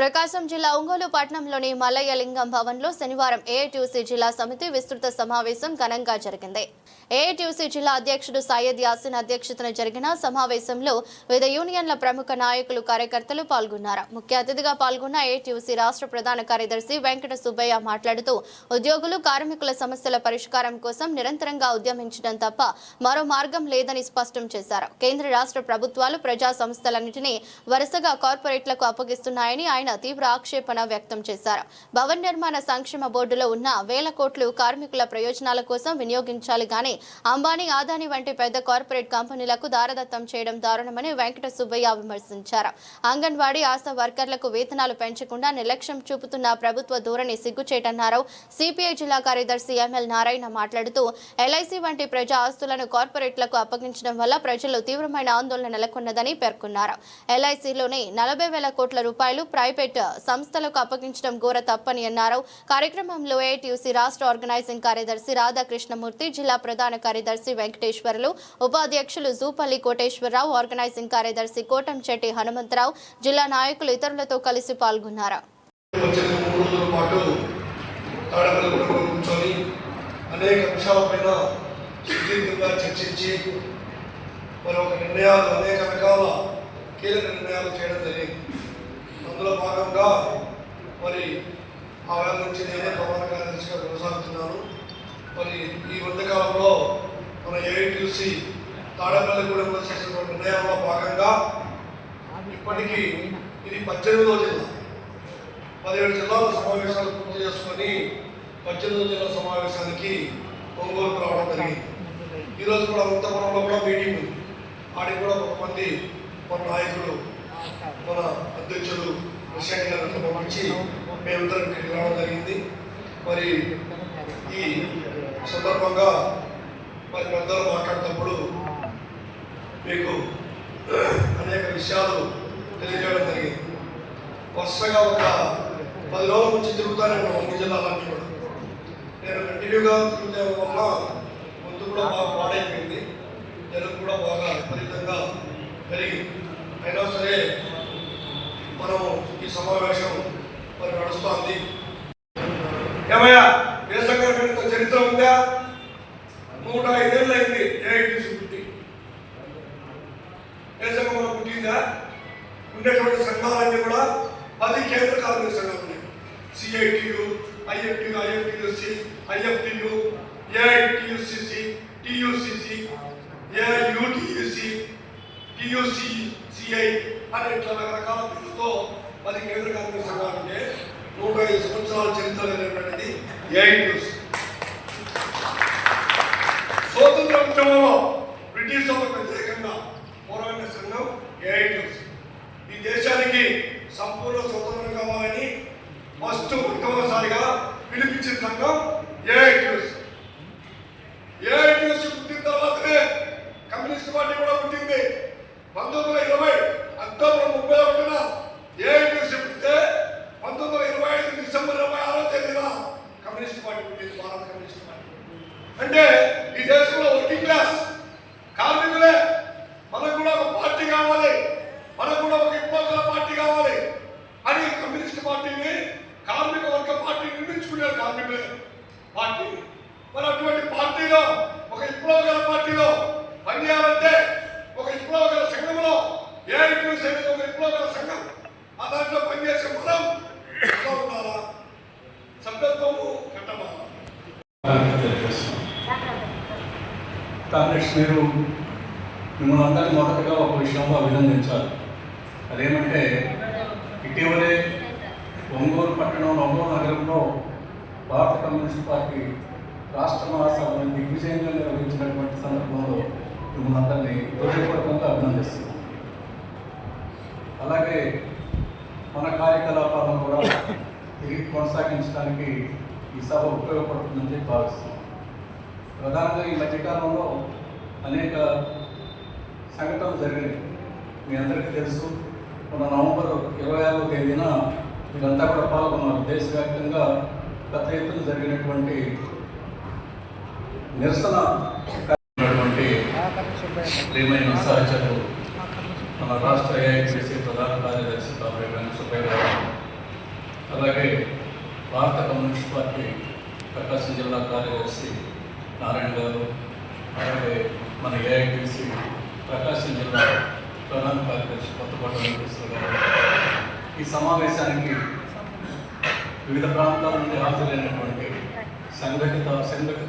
ప్రకాశం జిల్లా ఒంగోలు పట్టణంలోని మల్లయ్యలింగం భవన్లో శనివారం ఏఐటీయూసీ జిల్లా సమితి విస్తృత సమావేశం ఘనంగా జరిగింది. ఏఐటీయూసీ జిల్లా అధ్యక్షుడు సయ్యద్ యాసిన్ అధ్యక్షతన జరిగిన సమావేశంలో వివిధ యూనియన్ల ప్రముఖ నాయకులు కార్యకర్తలు పాల్గొన్నారు. ముఖ్య అతిథిగా పాల్గొన్న ఏఐటీయూసీ రాష్ట్ర ప్రధాన కార్యదర్శి వెంకట సుబ్బయ్య మాట్లాడుతూ ఉద్యోగులు కార్మికుల సమస్యల పరిష్కారం కోసం నిరంతరంగా ఉద్యమించడం తప్ప మరో మార్గం లేదని స్పష్టం చేశారు. కేంద్ర రాష్ట్ర ప్రభుత్వాలు ప్రజా సంస్థలన్నింటినీ వరుసగా కార్పొరేట్లకు అప్పగిస్తున్నాయని ఆయన తీవ్ర ఆక్షేపణ వ్యక్తం చేశారు. భవన్ నిర్మాణ సంక్షేమ బోర్డులో ఉన్న వేల కోట్లు కార్మికుల ప్రయోజనాల కోసం వినియోగించాలి గాని అంబానీ ఆదాని వంటి పెద్ద కార్పొరేట్ కంపెనీలకు దారదత్తం చేయడం దారుణమని వెంకట సుబ్బయ్య విమర్శించారు. అంగన్వాడీ ఆశా వర్కర్లకు వేతనాలు పెంచకుండా నిర్లక్ష్యం చూపుతున్న ప్రభుత్వ ధోరణి సిగ్గుచేటన్నారు. సిపిఐ జిల్లా కార్యదర్శి ఎంఎల్ నారాయణ మాట్లాడుతూ ఎల్ఐసి వంటి ప్రజా ఆస్తులను కార్పొరేట్లకు అప్పగించడం వల్ల ప్రజల్లో తీవ్రమైన ఆందోళన నెలకొన్నదని పేర్కొన్నారు. ఎల్ఐసిలోనే నలభై వేల కోట్ల రూపాయలు ప్రైవేట్ సంస్థలకు అప్పగించడం ఘోర తప్పని అన్నారు. కార్యక్రమంలో ఏటీయూసీ రాష్ట్ర ఆర్గనైజింగ్ కార్యదర్శి రాధాకృష్ణమూర్తి జిల్లా ప్రధాన కార్యదర్శి వెంకటేశ్వర్లు ఉపాధ్యక్షులు జూపల్లి కోటేశ్వరరావు ఆర్గనైజింగ్ కార్యదర్శి కోటంచెట్టి హనుమంతరావు జిల్లా నాయకులు ఇతరులతో కలిసి పాల్గొన్నారు. అనేక అంశాలపైన సుదీర్ఘంగా చర్చించి మరి ఒక నిర్ణయాలు అనేక రకాల కీలక నిర్ణయాలు చేయడం జరిగింది. అందులో భాగంగా మరి ఆ వేళ నుంచి నేనే ప్రధాన కార్యదర్శిగా కొనసాగుతున్నాను. మరి ఈ మధ్యకాలంలో మన ఏఐటీసీ తాడపల్లిగూడెంలో చేసినటువంటి నిర్ణయాల్లో భాగంగా ఇప్పటికీ ఇది పద్దెనిమిదో జిల్లా. పదిహేడు జిల్లాల సమావేశాలు పూర్తి చేసుకొని పద్దెనిమిదో జిల్లా సమావేశానికి ఒంగోలుకు రావడం జరిగింది. ఈరోజు కూడా ఉత్తపురంలో కూడా మీటింగ్ ఉంది. ఆడికి కూడా కొంతమంది మన నాయకులు మన అధ్యక్షుడు ప్రెసిడెంట్ గారిని పంపించి మేమందరం ఇక్కడికి రావడం జరిగింది. మరి ఈ సందర్భంగా మరి పెద్దలు మాట్లాడుతున్నప్పుడు మీకు అనేక విషయాలు తెలియజేయడం జరిగింది. వరుసగా ఒక పది రోజుల నుంచి తిరుగుతానే ఉన్నాం అన్ని జిల్లాలన్నీ కూడా. నేను కంటిన్యూగా తిరుగుతే వల్ల ముందు కూడా బాగా పాడైపోయింది జనం కూడా బాగా విపరీతంగా పెరిగింది. అయినా సరే మనం ఈ సమావేశం మరి నడుస్తోంది. ఏమయ్యా ఏ చరిత్ర ఉందా? నూట ఐదేళ్ళు అయింది ఏఐటీసీ పుట్టి. ఏ మనం పుట్టిందా? ఉండేటువంటి సంఘాలన్నీ కూడా పది కేంద్ర కార్మిక సంఘాలు ఉన్నాయి. CITU IFTU IFTUC IFTU AITUCC TUCC AIUTUC TUCI. CI అని ఇట్లా రకరకాల పేరుతో మరి కేంద్ర కార్మిక సంఘాలు ఉంటే నూట ఐదు సంవత్సరాల చరిత్ర లేనటువంటిది ఏఐటియుసి స్వాతంత్ర ఉద్యమంలో బ్రిటిష్ వాళ్ళకు వ్యతిరేకంగా పోరాడిన సంఘం ఏఐటియుసి ఈ దేశానికి సంపూర్ణ స్వతంత్రం కావాలని ఫస్ట్ మొట్టమొదటిసారిగా పిలిపించిన సంఘం ఏఐటియుసి ఏఐటియుసి పుట్టిన తర్వాతనే కమ్యూనిస్ట్ పార్టీ కూడా పుట్టింది పంతొమ్మిది వందల ఇరవై అక్టోబర్ ముప్పై ఒకటిన ఏఐటియుసి పుట్టితే పంతొమ్మిది వందల ఇరవై ఐదు డిసెంబర్ ఇరవై ఆరో తేదీన కమ్యూనిస్ట్ పార్టీ పుట్టింది భారత కమ్యూనిస్ట్ పార్టీ అంటే ఈ దేశంలో వర్కింగ్ క్లాస్ కార్మికులే మనకు కూడా ఒక పార్టీ కావాలి మనకు కూడా ఒక ఇబ్బందుల పార్టీ కావాలి అని కమ్యూనిస్ట్ పార్టీని కార్మిక వర్గ పార్టీ నిర్మించుకునే కార్మికులే పార్టీ మరి అటువంటి పార్టీలో ఒక విప్లవగల పార్టీలో పనిచేయాలంటే ఒక విప్లవగల సంఘంలో ఏఐటీసీ అనేది ఒక విప్లవగల సంఘం ఆ దాంట్లో పనిచేసే మనం ఎలా ఉండాలా సభ్యత్వము కట్టమాలా కాంగ్రెస్ మీరు మిమ్మల్ని అందరినీ మొదటగా ఒక విషయంలో అభినందించాలి. అదేమంటే ఇటీవలే ఒంగోలు పట్టణం ఒంగోలు నగరంలో భారత కమ్యూనిస్ట్ పార్టీ రాష్ట్ర మహాసభను దిగ్విజయంగా నిర్వహించినటువంటి సందర్భంలో మిమ్మల్ని అందరినీ హృదయపూర్వకంగా అభినందిస్తున్నాం అలాగే మన కార్యకలాపాలను కూడా తిరిగి కొనసాగించడానికి ఈ సభ ఉపయోగపడుతుందని భావిస్తున్నాం ప్రధానంగా ఈ మధ్యకాలంలో అనేక సంఘటనలు జరిగినాయి. మీ అందరికీ తెలుసు మన నవంబర్ ఇరవై ఆరవ తేదీన మీరంతా కూడా పాల్గొన్నారు దేశవ్యాప్తంగా పెద్ద ఎత్తున జరిగినటువంటి నిరసన ప్రియమైన సహచరులు మన రాష్ట్ర ఏఐసిసి ప్రధాన కార్యదర్శి కామ్రేడ్ సుబ్బయ్య గారు అలాగే భారత కమ్యూనిస్ట్ పార్టీ ప్రకాశం జిల్లా కార్యదర్శి నారాయణ గారు అలాగే మన ఏఐటీసీ ప్రకాశం జిల్లా ప్రధాన కార్యదర్శి కొత్తపట్ల వెంకటేశ్వర గారు. ఈ సమావేశానికి వివిధ ప్రాంతాల నుండి హాజరైనటువంటి సంఘటిత సంఘటిత